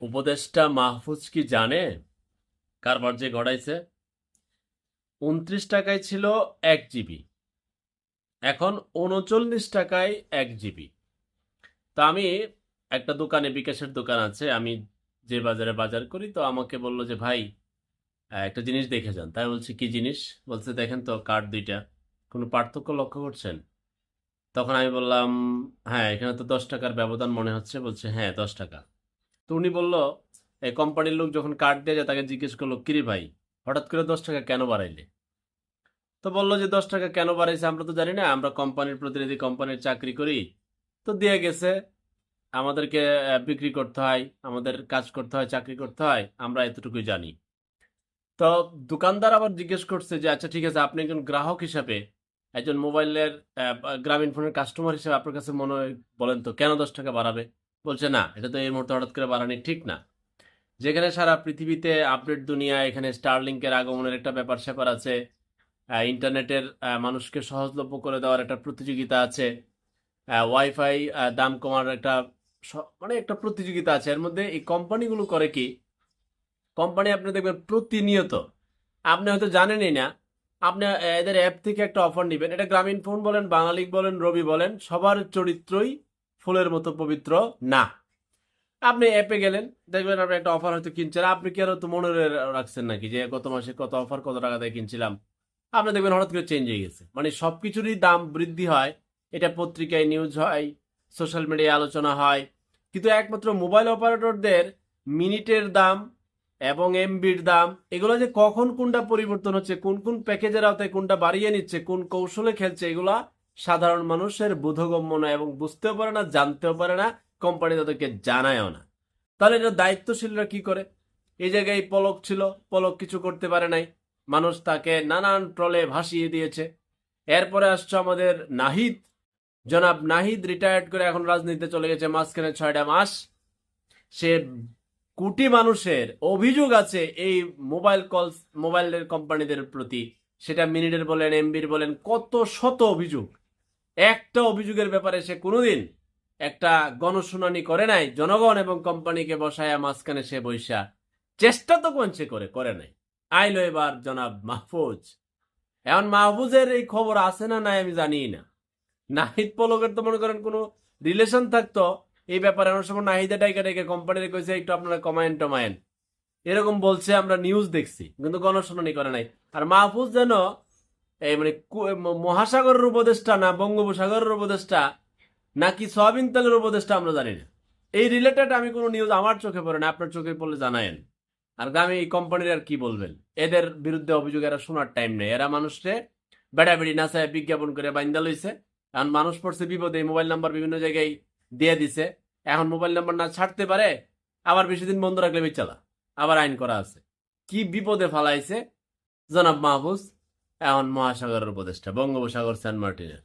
উপদেষ্টা মাহফুজ কি জানে? কারবার যে গড়াইছে। উনত্রিশ টাকায় ছিল এক জিবি। এখন উনচল্লিশ টাকায় এক জিবি। তা আমি একটা দোকানে বিকাশের দোকান আছে, আমি যে বাজারে বাজার করি, তো আমাকে বলল যে, ভাই, একটা জিনিস দেখে যান। তাই বলছি, কি জিনিস? বলছে, দেখেন তো, কার্ড দুইটা। কোনো পার্থক্য লক্ষ্য করছেন? তখন আমি বললাম হ্যাঁ এখানে তো দশ টাকার ব্যবধান মনে হচ্ছে। বলছে হ্যাঁ দশ টাকা। তো উনি বলল, এই কোম্পানির লোক যখন কার্ড দিয়ে যায় তাকে জিজ্ঞেস করল, কিরে ভাই, হঠাৎ করে দশ টাকা কেন বাড়াইলে? তো বলল যে, দশ টাকা কেন বাড়াইছে আমরা তো জানি না, আমরা কোম্পানির প্রতিনিধি কোম্পানির চাকরি করি। তো দিয়ে গেছে, আমাদেরকে বিক্রি করতে হয়, আমাদের কাজ করতে হয়, চাকরি করতে হয়, আমরা এতটুকুই জানি। তো দোকানদার আবার জিজ্ঞেস করছে যে আচ্ছা ঠিক আছে, আপনি একজন গ্রাহক হিসাবে, একজন মোবাইলের গ্রামীণ ফোনের কাস্টমার হিসেবে আপনার কাছে মনে হয় বলেন তো, কেন দশ টাকা বাড়াবে? বলছে, না, এটা তো এই মুহূর্তে হঠাৎ করে বাড়ানি ঠিক না। যেখানে সারা পৃথিবীতে আপডেট দুনিয়া, এখানে স্টারলিংকের আগমনের একটা ব্যাপার স্যাপার আছে ইন্টারনেটের মানুষকে সহজলভ্য করে দেওয়ার একটা প্রতিযোগিতা আছে। ওয়াইফাই দাম কমার একটা মানে একটা প্রতিযোগিতা আছে। এর মধ্যে এই কোম্পানিগুলো করে কি, কোম্পানি আপনি দেখবেন প্রতিনিয়ত, আপনি হয়তো জানেনই না, আপনি এদের অ্যাপ থেকে একটা অফার নেবেন। এটা গ্রামীণ ফোন বলেন বাঙালিক বলেন, রবি বলেন, সবার চরিত্রই ফুলের মতো পবিত্র না। আপনি অ্যাপে গেলেন, দেখবেন আপনি একটা অফার হয়তো কিনছেন। আপনি কি আর তো মনে রাখছেন নাকি যে গত মাসে কত অফার কত টাকা দিয়ে কিনছিলাম? আপনি দেখবেন হঠাৎ করে চেঞ্জ হয়ে গেছে। মানে সব কিছুরই দাম বৃদ্ধি হয়। এটা পত্রিকায় নিউজ হয় সোশ্যাল মিডিয়ায় আলোচনা হয়। কিন্তু একমাত্র মোবাইল অপারেটরদের মিনিটের দাম এবং এমবির দাম, এগুলো যে কখন কোনটা পরিবর্তন হচ্ছে, কোন কোন প্যাকেজের আওতায় কোনটা বাড়িয়ে নিচ্ছে, কোন কৌশলে খেলছে, এগুলা সাধারণ মানুষের বোধগম্য না এবং বুঝতেও পারে না, জানতেও পারে না কোম্পানি তাদেরকে জানায়ও না। তাহলে এটা দায়িত্বশীলরা কি করে? এই জায়গায় পলক ছিল, পলক কিছু করতে পারে নাই। মানুষ তাকে নানান ট্রলে ভাসিয়ে দিয়েছে। এরপরে আসছে আমাদের নাহিদ। জনাব নাহিদ রিটায়ার্ড করে এখন রাজনীতিতে চলে গেছে, মাঝখানে ছয়টা মাস। সে কোটি মানুষের অভিযোগ আছে এই মোবাইল কল মোবাইলের কোম্পানিদের প্রতি। সেটা মিনিটের বলেন এমবির বলেন, কত শত অভিযোগ। একটা অভিযোগের ব্যাপারে সে কোনোদিন একটা গণশুনানি করে নাই। জনগণ এবং কোম্পানিকে বসায়া মাঝখানে সে বৈশা চেষ্টা তো কোনছে করে করে নাই। আইলো এবার জনাব মাহফুজ। এখন মাহফুজের এই খবর আছে না নাই আমি জানি না। নাহিদ পলকের তো মনে করেন কোনো রিলেশন থাকতো। এই ব্যাপারে অনেক সময় নাহিদা ডাইকা ডাইকা কোম্পানির কইছে, একটু আপনারা কমায়েন, টমায়েন। এরকম বলছে, আমরা নিউজ দেখছি, কিন্তু গণশুনানি করে নাই। আর মাহফুজ যেন এই মানে মহাসাগরের উপদেষ্টা না বঙ্গোপসাগরের উপদেষ্টা, নাকি সয়াবিন তেলের উপদেষ্টা আমরা জানি না। এই রিলেটেড আমি কোনো নিউজ আমার চোখে পড়ে না, আপনার চোখে পড়লে জানায়েন। আর আমি এই কোম্পানির আর কি বলবেন? এদের বিরুদ্ধে অভিযোগ, এরা শোনার টাইম নেই। এরা মানুষকে বেড়াবেড়ি, নাচায়, বিজ্ঞাপন করে বাইন্দা লইছে। এখন মানুষ পড়ছে বিপদে মোবাইল নাম্বার বিভিন্ন জায়গায় দিয়ে দিছে। এখন মোবাইল নাম্বার না ছাড়তে পারে, আবার বেশি দিন বন্ধ রাখলে বেচালা। আবার আইন করা আছে। কি বিপদে ফালাইছে? জনাব মাহফুজ এখন মহাসাগরের উপদেষ্টা বঙ্গোপসাগর সেন্ট মার্টিনের।